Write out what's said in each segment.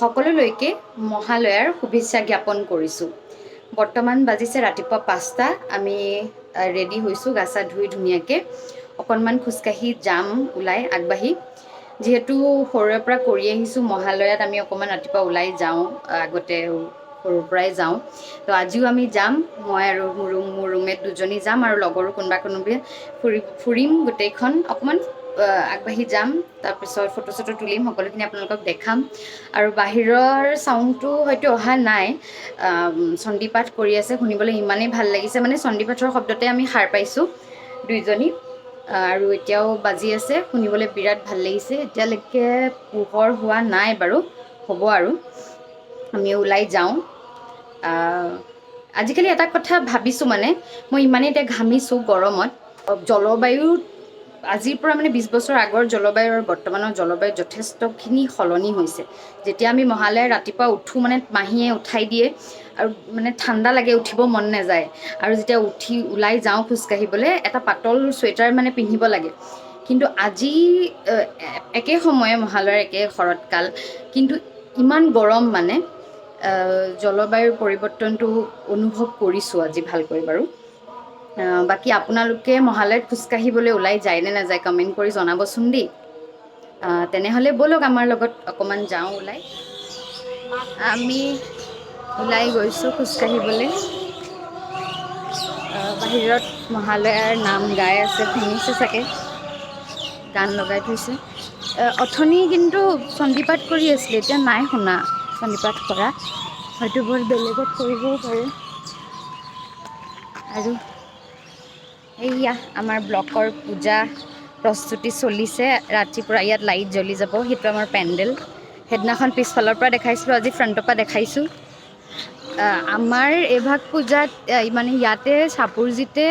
সকলোলৈকে মহালয়াৰ শুভেচ্ছা জ্ঞাপন কৰিছোঁ। বৰ্তমান বাজিছে ৰাতিপুৱা পাঁচটা। আমি ৰেডি হৈছোঁ, গা চা ধুই ধুনীয়াকৈ। অকণমান খোজকাঢ়ি যাম, ওলাই আগবাঢ়ি। যিহেতু সৰুৰে পৰা কৰি আহিছোঁ, মহালয়াত আমি অকণমান ৰাতিপুৱা ওলাই যাওঁ, আগতে সৰুৰ পৰাই যাওঁ। তো আজিও আমি যাম, মই আৰু মোৰ ৰুম, মোৰ ৰুমমেট দুজনী যাম আৰু লগৰো কোনোবা কোনোবি ফুৰি, ফুৰিম গোটেইখন অকণমান। আগবাঢ়ি যাম। তাৰপিছত ফটো চটো তুলিম সকলোখিনি আপোনালোকক দেখাম। আৰু বাহিৰৰ চাউণ্ডটো হয়তো অহা নাই। চণ্ডীপাঠ কৰি আছে শুনিবলৈ ইমানেই ভাল লাগিছে। মানে চণ্ডীপাঠৰ শব্দতে আমি সাৰ পাইছোঁ দুইজনী। আৰু এতিয়াও বাজি আছে শুনিবলৈ বিৰাট ভাল লাগিছে। এতিয়ালৈকে পোহৰ হোৱা নাই বাৰু হ'ব আৰু। আমি ওলাই যাওঁ। আজিকালি এটা কথা ভাবিছোঁ মানে মই ইমানেই এতিয়া ঘামিছোঁ গৰমত। জলবায়ু আজিৰ পৰা মানে বিছ বছৰ আগৰ জলবায়ু আৰু বৰ্তমানৰ জলবায়ু যথেষ্টখিনি সলনি হৈছে। যেতিয়া আমি মহালয়া ৰাতিপুৱা উঠোঁ মানে মাহীয়ে উঠাই দিয়ে আৰু মানে ঠাণ্ডা লাগে উঠিব মন নাযায়। আৰু যেতিয়া উঠি ওলাই যাওঁ খোজকাঢ়িবলৈ এটা পাতল চুৱেটাৰ মানে পিন্ধিব লাগে। কিন্তু আজি একে সময়ে মহালয়াৰ একে শৰৎকাল কিন্তু ইমান গৰম মানে জলবায়ুৰ পৰিৱৰ্তনটো অনুভৱ কৰিছোঁ আজি ভালকৈ বাৰু। বাকী আপোনালোকে মহালয়াত খোজকাঢ়িবলৈ ওলাই যায় নে নাযায় কমেণ্ট কৰি জনাবচোন দেই। তেনেহ'লে ব'লক আমাৰ লগত অকণমান যাওঁ ওলাই। আমি ওলাই গৈছোঁ খোজকাঢ়িবলৈ। বাহিৰত মহালয়াৰ নাম গাই আছে, শুনিছে চাগে। গান লগাই থৈছে। অথনি কিন্তু চণ্ডীপাঠ কৰি আছিলে, এতিয়া নাই শুনা। চণ্ডীপাঠ কৰা। হয়তো বৰ বেলেগত কৰিবও পাৰে। আৰু এইয়া, আমাৰ ব্লকৰ পূজা প্ৰস্তুতি চলিছে। ৰাতিপুৱা ইয়াত লাইট জ্বলি যাব, সেইটো আমাৰ পেণ্ডেল। সেইদিনাখন পিছফালৰ পৰা দেখাইছিলোঁ, আজি ফ্ৰণ্টৰ পৰা দেখাইছোঁ। আমাৰ এইভাগ পূজাত মানে ইয়াতে চাপৰজিতে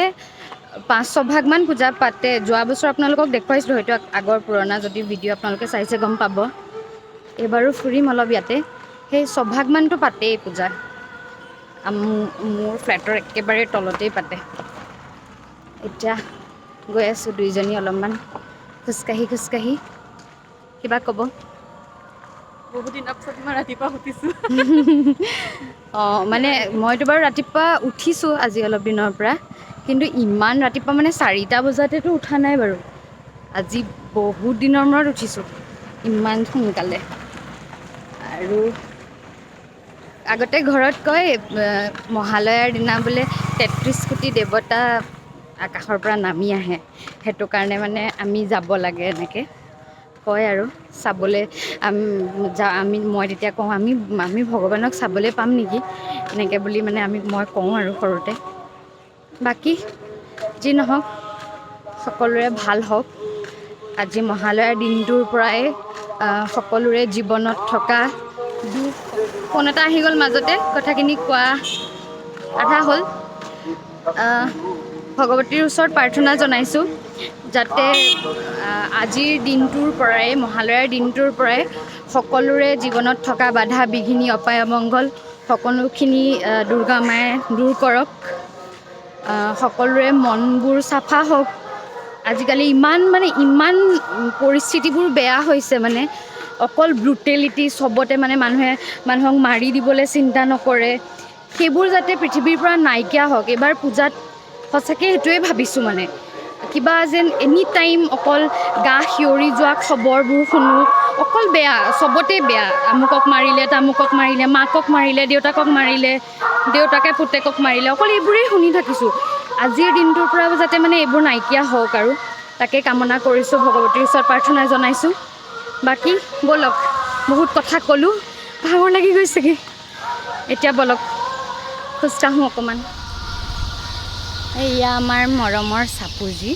পাঁচ ছভাগমান পূজা পাতে। যোৱা বছৰ আপোনালোকক দেখুৱাইছিলোঁ, হয়তো আগৰ পুৰণা যদি ভিডিঅ' আপোনালোকে চাইছে, গম পাব। এইবাৰো ফুৰিম অলপ ইয়াতে। সেই ছভাগমানটো পাতেই পূজা। মোৰ ফ্লেটৰ একেবাৰে তলতেই পাতে। এতিয়া গৈ আছোঁ দুইজনী অলপমান। খোজকাঢ়ি খোজকাঢ়ি। কিবা ক'ব? বহুত দিনৰ পিছত মই ৰাতিপুৱা উঠিছোঁ। অঁ মানে মইতো বাৰু ৰাতিপুৱা উঠিছোঁ আজি অলপ দিনৰ পৰা কিন্তু ইমান ৰাতিপুৱা মানে চাৰিটা বজাতেতো উঠা নাই বাৰু। আজি বহুত দিনৰ মূৰত উঠিছোঁ ইমান সোনকালে। আৰু আগতে ঘৰত কয় মহালয়াৰ দিনা বোলে তেত্ৰিছ কোটি দেৱতা আকাশৰ পৰা নামি আহে। সেইটো কাৰণে মানে আমি যাব লাগে এনেকৈ। কয় আৰু চাবলৈ। আম- যা আমি মই তেতিয়া কওঁ আমি আমি ভগৱানক চাবলৈ পাম নেকি? এনেকৈ বুলি মানে আমি মই কওঁ আৰু সৰুতে। বাকী যি নহওক সকলোৰে ভাল হওক। আজি মহালয়াৰ দিনটোৰ পৰাই সকলোৰে জীৱনত থকা ফোন এটা আহি গ'ল মাজতে। কথাখিনি কোৱা আধা হ'ল। ভগৱতীৰ ওচৰত প্ৰাৰ্থনা জনাইছোঁ, যাতে আজিৰ দিনটোৰ পৰাই, মহালয়াৰ দিনটোৰ পৰাই সকলোৰে জীৱনত থকা বাধা, বিঘিনি, অপায়, অমংগল সকলোখিনি দুৰ্গা মায়ে দূৰ কৰক। সকলোৰে মনবোৰ চাফা হওক। আজিকালি ইমান মানে ইমান পৰিস্থিতিবোৰ বেয়া হৈছে মানে অকল ব্ৰুটেলিটি চবতে মানে মানুহে, মানুহক মাৰি দিবলৈ চিন্তা নকৰে। সেইবোৰ যাতে পৃথিৱীৰ পৰা নাইকিয়া হওক, এইবাৰ পূজাত সঁচাকৈ সেইটোৱে ভাবিছোঁ মানে। কিবা যেন এনি টাইম অকল গা শিয়ৰি যোৱা খবৰবোৰ শুনো, অকল বেয়া, চবতে বেয়া। আমুকক মাৰিলে, তামুকক মাৰিলে, মাকক মাৰিলে, দেউতাকক মাৰিলে, দেউতাকে পুতেকক মাৰিলে, অকল এইবোৰেই শুনি থাকিছোঁ। আজিৰ দিনটোৰ পৰা যাতে মানে এইবোৰ নাইকিয়া হওক আৰু, তাকে কামনা কৰিছোঁ, ভগৱতীৰ ওচৰত প্ৰাৰ্থনা জনাইছোঁ। বাকী ব'লক, বহুত কথা ক'লোঁ, ভাগৰ লাগি গৈছেগৈ। এতিয়া ব'লক, খোজকাঢ়োঁ অকণমান। এয়া আমাৰ মৰমৰ চাপুজি।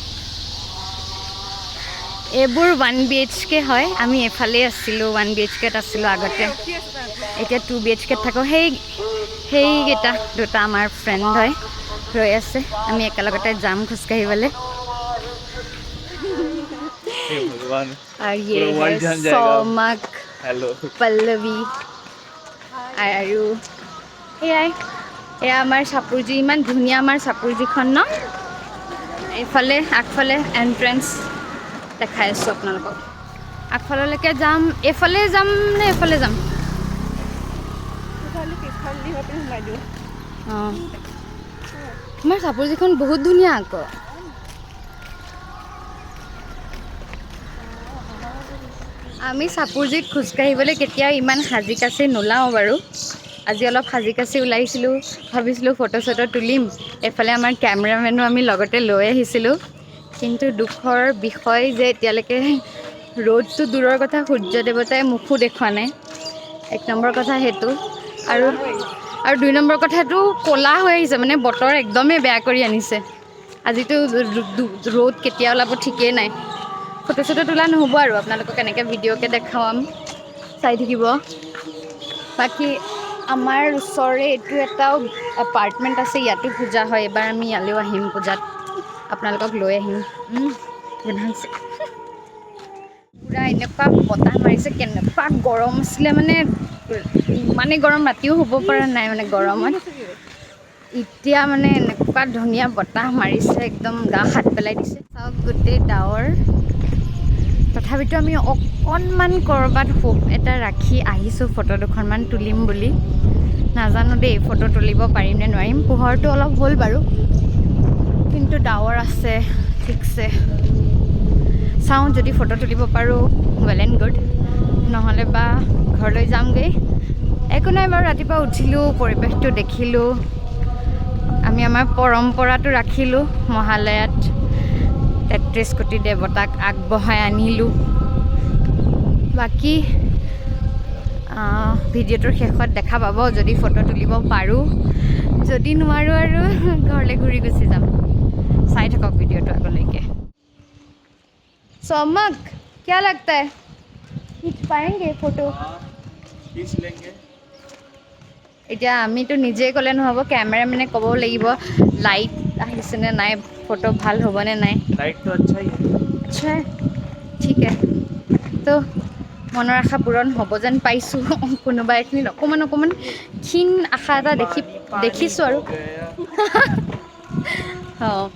এইবোৰ ওৱান বি এইচ কে হয়। আমি এফালেই আছিলোঁ ওৱান বি এইচ কেত আছিলোঁ আগতে। এতিয়া টু বি এইচ কেত থাকোঁ। সেই সেইকেইটা দুটা আমাৰ ফ্ৰেণ্ড হয় ৰৈ আছে। আমি একেলগতে যাম খোজকাঢ়িবলৈ। আৰু চমাক ইয়ে পল্লৱী আৰু সেয়াই এয়া আমাৰ চাপৰজি ইমান ধুনীয়া আমাৰ চাপৰজিখন ন? এইফালে আগফালে এণ্ট্ৰেঞ্চ দেখাই আছোঁ আপোনালোকক। আগফাললৈকে যাম এইফালে যাম নে এইফালে যাম? অঁ। আমাৰ চাপৰজিখন বহুত ধুনীয়া আকৌ। আমি চাপৰজিত খোজকাঢ়িবলৈ কেতিয়াও ইমান সাজি কাচি নোলাওঁ বাৰু। আজি অলপ সাজি কাচি ওলাইছিলোঁ। ভাবিছিলোঁ ফটো চটো তুলিম। এফালে আমাৰ কেমেৰামেনো আমি লগতে লৈ আহিছিলোঁ। কিন্তু দুখৰ বিষয় যে এতিয়ালৈকে ৰ'দটো দূৰৰ কথা সূৰ্য দেৱতাই মুখো দেখুওৱা নাই। এক নম্বৰ কথা সেইটো। আৰু আৰু দুই নম্বৰ কথাটো ক'লা হৈ আহিছে মানে বতৰ একদমেই বেয়া কৰি আনিছে। আজিতো ৰ'দ কেতিয়া ওলাব ঠিকেই নাই। ফটো চটো তোলা নহ'ব আৰু। আপোনালোকক এনেকৈ ভিডিঅ'কে দেখাম। চাই থাকিব। বাকী আমাৰ ওচৰৰে এইটো এটাও এপাৰ্টমেণ্ট আছে, ইয়াতো পূজা হয়। এবাৰ আমি ইয়ালৈও আহিম পূজাত। আপোনালোকক লৈ আহিম। পূৰা এনেকুৱা বতাহ মাৰিছে, কেনেকুৱা গৰম আছিলে মানে। ইমানেই গৰম, ৰাতিও শুব পৰা নাই মানে গৰমত। এতিয়া মানে এনেকুৱা ধুনীয়া বতাহ মাৰিছে, একদম গা হাত পেলাই দিছে। চাওক গোটেই ডাৱৰ। তথাপিতো আমি অকণমান ক'ৰবাত হোপ এটা ৰাখি আহিছোঁ ফটো দুখনমান তুলিম বুলি। নাজানো দেই ফটো তুলিব পাৰিম নে নোৱাৰিম। পোহৰটো অলপ হ'ল বাৰু। কিন্তু ডাৱৰ আছে ঠিকছে। চাওঁ যদি ফটো তুলিব পাৰোঁ ৱেল এণ্ড গুড নহ'লে বা ঘৰলৈ যামগৈ। একো নাই বাৰু ৰাতিপুৱা উঠিলোঁ পৰিৱেশটো দেখিলোঁ। আমি আমাৰ পৰম্পৰাটো ৰাখিলোঁ মহালয়াত। তেত্ৰিছ কোটি দেৱতাক আগবঢ়াই আনিলোঁ বাকী আহ, ভিডিঅ'টোৰ শেষত দেখা পাব যদি ফটো তুলিব পাৰোঁ যদি নোৱাৰোঁ আৰু ঘৰলৈ ঘূৰি গুচি যাম চাই থাকক ভিডিঅ'টো আগলৈকে চমক क्या लगता है खींच पाएंगे फोटो खींच लेंगे এতিয়া আমিতো নিজেই ক'লে নহ'ব কেমেৰামেনে ক'ব লাগিব লাইট আহিছেনে নাই ফটো ভাল হ'বনে নাই लाइट तो अच्छा ही है আচ্ছা ঠিক আছে তো মনৰ আশা পূৰণ হ'ব যেন পাইছোঁ কোনোবা এখিনিত অকণমান অকণমান ক্ষীণ আশা এটা দেখি দেখিছোঁ আৰু हो गया অঁ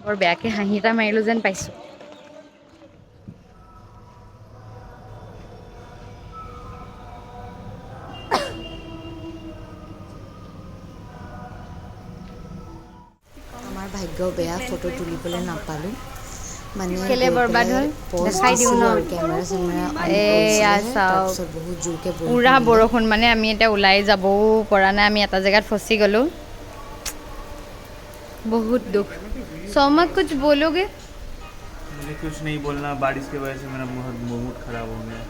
বৰ বেয়াকৈ হাঁহি এটা মাৰিলোঁ যেন পাইছোঁ ভাগ্য বেয়া ফটো তুলিবলৈ নাপালোঁ মানে কেলে গৈ বৰবাদ পেলাই হ'ল? pause দেখাই দিওঁ দিছিলোঁ ন। আৰু কেমেৰা চেমেৰা on এয়া কৰিছিলেহে, চাওক। তাৰপিছত বহুত জোৰকে বৰষুণ পূৰা দিলে। বৰষুণ মানে আমি এতিয়া ওলাই যাবও পৰা নাই আমি এটা জেগাত ফচি গ'লোঁ বহুত দুখ চমক কুছ বলোগে मुझे कुछ नहीं बोलना बारिश की वजह से मेरा बहुत मूड खराब हो गया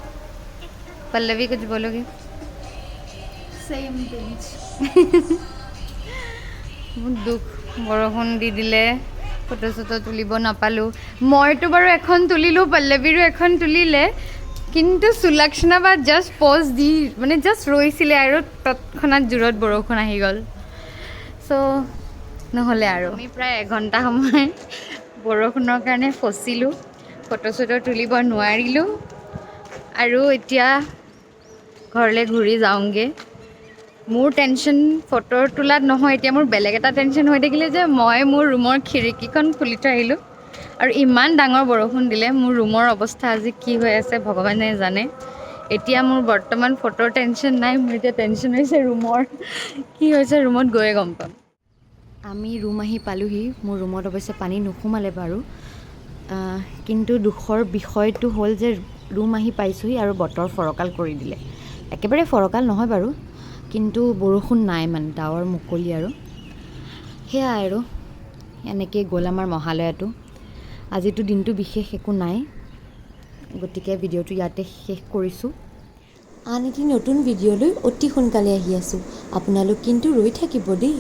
पल्लवी कुछ बोलोगे চেম পেজ বহুত দুখ বৰষুণ দি দিলে ফটো চটো তুলিব নাপালোঁ। মইতো বাৰু এখন তুলিলোঁ পল্লৱীৰো এখন তুলিলে কিন্তু সুলক্ষণা বা জাষ্ট পজ দি মানে জাষ্ট ৰৈছিলে আৰু তৎক্ষণাত জোৰত বৰষুণ আহি গ'ল। চ' নহ'লে আৰু। আমি প্ৰায় এঘণ্টা সময় বৰষুণৰ কাৰণে ফচিলোঁ ফটো চটো তুলিব নোৱাৰিলোঁ। আৰু এতিয়া ঘৰলৈ ঘূৰি যাওঁগৈ। মোৰ টেনশ্যন ফটো তোলাত নহয় এতিয়া মোৰ বেলেগ এটা টেনশ্যন হৈ থাকিলে যে মই মোৰ ৰুমৰ খিৰিকীখন খুলি থৈ আহিলোঁ। আৰু ইমান ডাঙৰ বৰষুণ দিলে মোৰ ৰুমৰ অৱস্থা আজি কি হৈ আছে ভগৱানে জানে। এতিয়া মোৰ বৰ্তমান ফটোৰ টেনশ্যন নাই মোৰ এতিয়া টেনশ্যন হৈছে ৰুমৰ কি হৈছে ৰুমত গৈয়ে গম পাম। আমি ৰুম আহি পালোহি মোৰ ৰুমত অৱশ্যে পানী নোসোমালে বাৰু। কিন্তু দুখৰ বিষয়টো হ'ল যে ৰুম আহি পাইছোঁহি আৰু বতৰ ফৰকাল কৰি দিলে। একেবাৰে ফৰকাল নহয় বাৰু কিন্তু বৰষুণ নাই মানে ডাৱৰ মুকলি আৰু। সেয়াই আৰু এনেকেই গ'ল আমাৰ মহালয়াটো। আজিতো দিনটো বিশেষ একো নাই গতিকে ভিডিঅ'টো ইয়াতে শেষ কৰিছোঁ। আন এটি নতুন ভিডিঅ'লৈ অতি সোনকালে আহি আছোঁ। আপোনালোক কিন্তু ৰৈ থাকিব দেই।